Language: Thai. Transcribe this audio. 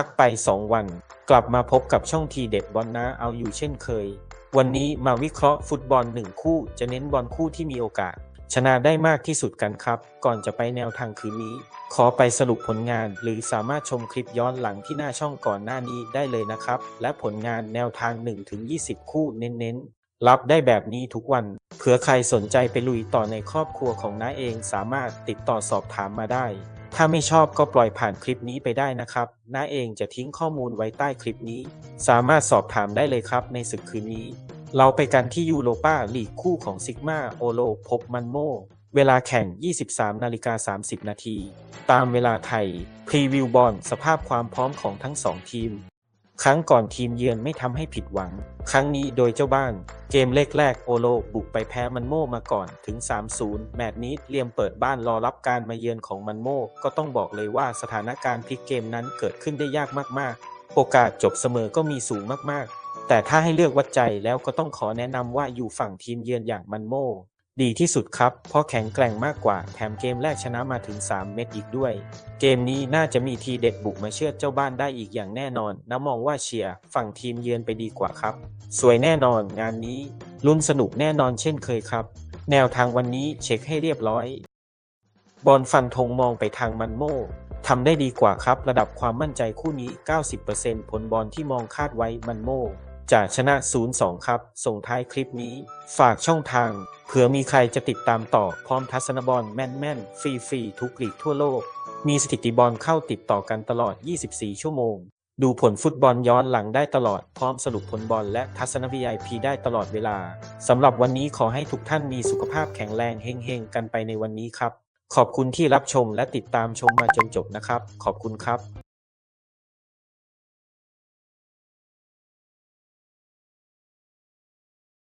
พักไป 2 วัน กลับมาพบกับช่องทีเด็ดบอลนะเอาอยู่เช่นเคย วันนี้มาวิเคราะห์ฟุตบอลหนึ่งคู่ จะเน้นบอลคู่ที่มีโอกาส ชนะได้มากที่สุดกันครับ ก่อนจะไปแนวทางคืนนี้ ขอไปสรุปผลงาน หรือสามารถชมคลิปย้อนหลังที่หน้าช่องก่อนหน้านี้ได้เลยนะครับ และผลงานแนวทาง 1-20 คู่เน้นๆรับได้แบบนี้ทุกวันเผื่อใครสนใจไปลุยต่อในครอบครัวของน้าเองสามารถติดต่อสอบถามมาได้ ถ้าไม่ชอบก็ปล่อยผ่านคลิปนี้ไปได้นะครับ น้าเองจะทิ้งข้อมูลไว้ใต้คลิปนี้ สามารถสอบถามได้เลยครับในศึกคืนนี้ เราไปกันที่ยูโรปาลีกคู่ของซิกมาโอโลพบมันโม เวลาแข่ง 23 นาฬิกา 30 นาที ตามเวลาไทย พรีวิวบอลสภาพความพร้อมของทั้งสองทีม ครั้งก่อนทีมเยือนไม่ทำให้ผิดหวัง ครั้งนี้โดยเจ้าบ้าน เกมเลขแรกโอโลบุกไปแพ้มันโมมาก่อนถึง 3-0 แมตช์นี้เตรียมเปิดบ้านรอรับการมาเยือนของมันโมก็ต้องบอกเลยว่าสถานการณ์พลิกเกมนั้นเกิดขึ้นได้ยากมากๆ โอกาสจบเสมอก็มีสูงมากๆ แต่ถ้าให้เลือกวัดใจแล้วก็ต้องขอแนะนำว่าอยู่ฝั่งทีมเยือนอย่างมันโม ดีที่สุดครับ เพราะแข็งแกร่งมากกว่า แถมเกมแรกชนะมาถึง 3 เม็ดอีกด้วย เกมนี้น่าจะมีทีเด็ดบุกมาเชือดเจ้าบ้านได้อีกอย่างแน่นอนน้ามองว่าเชียร์ฝั่งทีมเยือนไปดีกว่าครับ สวยแน่นอนงานนี้ ลุ้นสนุกแน่นอนเช่นเคยครับ แนวทางวันนี้เช็คให้เรียบร้อย บอลฟันธงมองไปทางมันโม่ทำได้ดีกว่าครับ ระดับความมั่นใจคู่นี้ 90%ผลบอลที่มองคาดไว้มันโม่ จะชนะ 0-2 ครับ ส่งท้ายคลิปนี้ ฝากช่องทาง เผื่อมีใครจะติดตามต่อพร้อมทัศนบอลแม่นๆ ฟรีๆ ทุกลีกทั่วโลก มีสถิติบอลเข้าติดต่อกันตลอด 24 ชั่วโมง ดูผลฟุตบอลย้อนหลังได้ตลอดพร้อมสรุปผลบอลและทัศน VIP ได้ตลอดเวลาสำหรับวันนี้ขอให้ทุกท่านมีสุขภาพแข็งแรงเฮงๆ กันไปในวันนี้ครับ ขอบคุณที่รับชมและติดตามชมมาจนจบนะครับ ขอบคุณครับ